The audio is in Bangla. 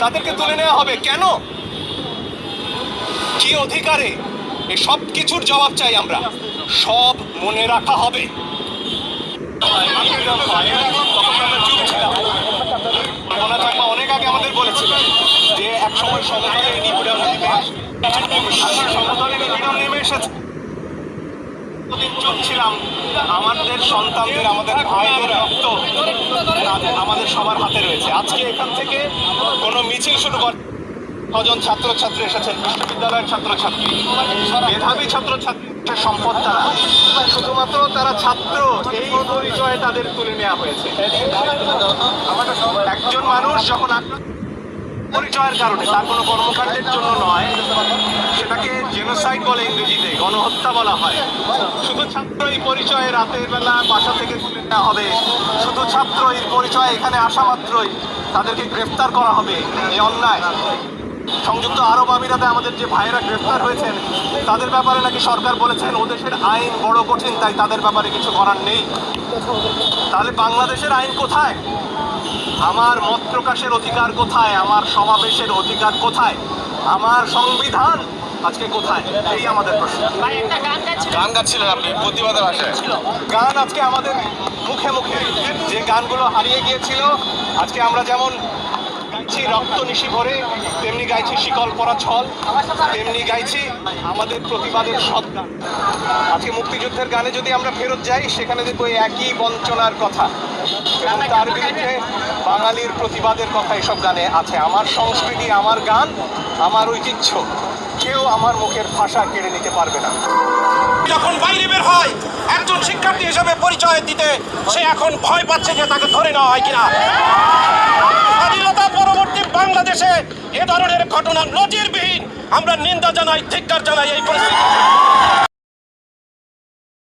তাদেরকে তুলে নেওয়া হবে। কেন? কি অধিকারে? এই সব কিছুর জবাব চাই আমরা। সব মনে রাখা হবে। মনে থাকবে অনেক আগে আমাদের বলেছিল যে এক সময় সমতলে নিপীড়ন নেমে। সমতলে নিপীড়ন নেমে এসেছে। কতদিন চুপ ছিলাম আমাদের সন্তানদের, আমাদের ভাইদের রক্ত আমাদের সবার হাতে রয়েছে। আজকে এখান থেকে কোনো মিছিল শুরু কর ছজন ছাত্রছাত্রী এসেছেন? বিশ্ববিদ্যালয়ের ছাত্রছাত্রী, মেধাবী ছাত্রছাত্রীর সম্পদ তারা শুধুমাত্র তারা ছাত্র, এই পরিচয়ে তাদের তুলে নেওয়া হয়েছে। একজন মানুষ যখন পরিচয়ের কারণে, তার কোনো কর্মকাণ্ডের জন্য নয়। জেনোসাইড বলে ইংরেজিতে গণহত্যা বলা হয়। শুধু ছাত্র এই পরিচয়ে রাতের বেলা বাসা থেকে তুলে নেওয়া হবে। শুধু ছাত্র এই পরিচয়ে এখানে আসা মাত্রই তাদেরকে গ্রেফতার করা হবে এই অন্যায়। সংযুক্ত আরব আমিরাতে আমাদের যে ভাইয়েরা গ্রেফতার হয়েছেন, তাদের ব্যাপারে নাকি সরকার বলেছেন, ও দেশের আইন বড় কঠিন, তাই তাদের ব্যাপারে কিছু করার নেই। তাহলে বাংলাদেশের আইন কোথায়? আমার মত প্রকাশের অধিকার কোথায়? আমার সমাবেশের অধিকার কোথায়? আমার সংবিধান আজকে কোথায়? এই আমাদের প্রশ্ন। গান গাচ্ছিলেন? আপনি প্রতিবাদের ভাষায় গান আজকে আমাদের মুখে মুখে। যে গানগুলো হারিয়ে গিয়েছিল আজকে আমরা যেমন গাইছি রক্ত নিশি ভরে তেমনি গাইছি শিকল পরা ছল তেমনি গাইছি আমাদের প্রতিবাদের সৎ গান। আজকে মুক্তিযুদ্ধের গানে যদি আমরা ফেরত যাই সেখানে দেখব একই বঞ্চনার কথা। এবং তার বিরুদ্ধে বাঙালির প্রতিবাদের কথা এসব গানে আছে। আমার সংস্কৃতি আমার গান আমার ঐতিহ্য। কেউ আমার মুখের ভাষা কেড়ে নিতে পারবে না। যখন বাইরে বের হয়, একজন শিক্ষার্থী হিসেবে পরিচয় দিতে সে এখন ভয় পাচ্ছে যে তাকে ধরে নেওয়া হয় কিনা। স্বাধীনতা পরবর্তী বাংলাদেশে এ ধরনের ঘটনা নজিরবিহীন। আমরা নিন্দা জানাই, ধিক্কার জানাই এই পরিস্থিতি